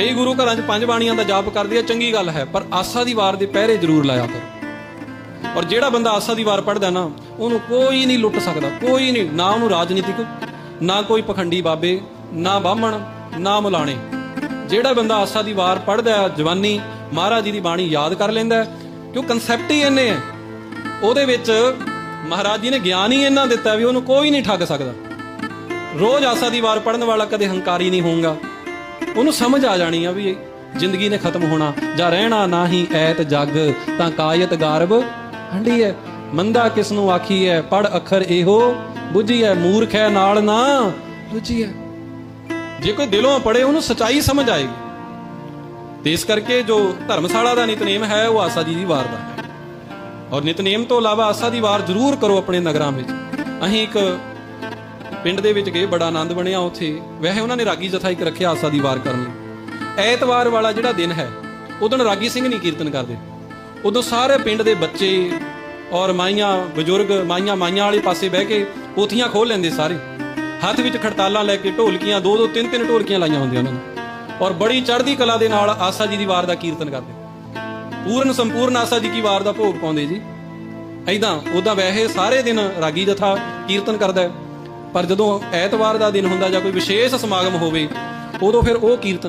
ਕਈ ਗੁਰੂ ਘਰਾਂ 'ਚ ਪੰਜ ਬਾਣੀਆਂ ਦਾ ਜਾਪ ਕਰਦੇ ਆ, ਚੰਗੀ ਗੱਲ ਹੈ, ਪਰ ਆਸਾ ਦੀ ਵਾਰ ਦੇ ਪਹਿਰੇ ਜ਼ਰੂਰ ਲਾਇਆ ਕਰੋ। ਔਰ ਜਿਹੜਾ ਬੰਦਾ ਆਸਾ ਦੀ ਵਾਰ ਪੜਦਾ ਨਾ, ਉਹਨੂੰ ਕੋਈ ਨਹੀਂ ਲੁੱਟ ਸਕਦਾ, ਕੋਈ ਨਹੀਂ, ਨਾ ਉਹਨੂੰ ਰਾਜਨੀਤਿਕ, ਨਾ ਕੋਈ ਪਖੰਡੀ ਬਾਬੇ, ਨਾ ਬਾਹਮਣ, ਨਾ ਮੁਲਾਣੇ। ਜਿਹੜਾ ਬੰਦਾ ਆਸਾ ਦੀ ਵਾਰ ਪੜਦਾ ਹੈ, ਜਵਾਨੀ, ਮਹਾਰਾਜ ਜੀ ਦੀ ਬਾਣੀ ਯਾਦ ਕਰ ਲੈਂਦਾ ਕਿਉਂ ਕਨਸੈਪਟ ਹੀ ਇੰਨੇ ਹੈ। ਉਹਦੇ ਵਿੱਚ ਮਹਾਰਾਜ ਜੀ ਨੇ ਗਿਆਨ ਹੀ ਇੰਨਾ ਦਿੱਤਾ ਵੀ ਉਹਨੂੰ ਕੋਈ ਨਹੀਂ ਠੱਗ ਸਕਦਾ। ਰੋਜ਼ ਆਸਾ ਦੀ ਵਾਰ ਪੜਨ ਵਾਲਾ ਕਦੇ ਹੰਕਾਰੀ ਨਹੀਂ ਹੋਊਗਾ। ਉਹਨੂੰ ਸਮਝ ਆ ਜਾਣੀ ਆ ਵੀ ਜ਼ਿੰਦਗੀ ਨੇ ਖਤਮ ਹੋਣਾ, ਜਾਂ ਰਹਿਣਾ ਨਾਹੀ ਐਤ ਜਗ, ਤਾਂ ਕਾਇਤ ਗਾਰਬ ਹੰਡੀ ਹੈ ਮੰਦਾ ਕਿਸ ਨੂੰ ਆਖੀ ਹੈ ਪੜ ਅੱਖਰ ਇਹੋ, ਬੁੱਝੀ ਹੈ ਮੂਰਖ ਹੈ ਨਾਲ ਨਾ ਰੁਚੀ ਹੈ ਜੇ ਕੋਈ ਦਿਲੋਂ ਪੜੇ, ਉਹਨੂੰ ਸਚਾਈ ਸਮਝ ਆਏਗੀ। ਤੇ ਇਸ ਕਰਕੇ ਜੋ ਧਰਮਸ਼ਾਲਾ ਦਾ ਨਿਤਨੇਮ ਹੈ, ਉਹ ਆਸਾ ਜੀ ਦੀ ਵਾਰ ਦਾ ਹੈ। ਔਰ ਨਿਤਨੇਮ ਤੋਂ ਇਲਾਵਾ ਆਸਾ ਦੀ ਵਾਰ ਜ਼ਰੂਰ ਕਰੋ ਆਪਣੇ ਨਗਰਾਂ ਵਿੱਚ। ਅਸੀਂ ਇੱਕ ਪਿੰਡ ਦੇ ਵਿੱਚ ਗਏ, ਬੜਾ ਆਨੰਦ ਬਣਿਆ ਉੱਥੇ। ਵੈਸੇ ਉਹਨਾਂ ਨੇ ਰਾਗੀ ਜਥਾ ਇੱਕ ਰੱਖਿਆ ਆਸਾ ਦੀ ਵਾਰ ਕਰਨ ਲਈ। ਐਤਵਾਰ ਵਾਲਾ ਜਿਹੜਾ ਦਿਨ ਹੈ, ਉਦੋਂ ਰਾਗੀ ਸਿੰਘ ਨਹੀਂ ਕੀਰਤਨ ਕਰਦੇ। ਉਦੋਂ ਸਾਰੇ ਪਿੰਡ ਦੇ ਬੱਚੇ ਔਰ ਮਾਈਆਂ, ਬਜ਼ੁਰਗ, ਮਾਈਆਂ ਮਾਈਆਂ ਵਾਲੇ ਪਾਸੇ ਬਹਿ ਕੇ ਪੋਥੀਆਂ ਖੋਲ ਲੈਂਦੇ ਸਾਰੇ। ਹੱਥ ਵਿੱਚ ਖੜਤਾਲਾਂ ਲੈ ਕੇ ਢੋਲਕੀਆਂ, ਦੋ ਦੋ, ਤਿੰਨ ਤਿੰਨ ਢੋਲਕੀਆਂ ਲਾਈਆਂ ਹੁੰਦੀਆਂ ਉਹਨਾਂ ਨੇ। ਔਰ ਬੜੀ ਚੜ੍ਹਦੀ ਕਲਾ ਦੇ ਨਾਲ ਆਸਾ ਜੀ ਦੀ ਵਾਰ ਦਾ ਕੀਰਤਨ ਕਰਦੇ। ਪੂਰਨ ਸੰਪੂਰਨ ਆਸਾ ਜੀ ਕੀ ਵਾਰ ਦਾ ਭੋਗ ਪਾਉਂਦੇ ਜੀ। ਐਦਾਂ ਉਦਾਂ ਵੈਸੇ ਸਾਰੇ ਦਿਨ ਰਾਗੀ ਜਥਾ ਕੀਰਤਨ ਕਰਦਾ ਹੈ। ਪਰ ਜਦੋਂ ਐਤਵਾਰ ਦਾ ਦਿਨ ਹੁੰਦਾ ਜਾਂ ਕੋਈ ਵਿਸ਼ੇਸ਼ ਸਮਾਗਮ ਹੋਵੇ, ਉਦੋਂ ਫਿਰ ਉਹ ਕੀਰਤਨ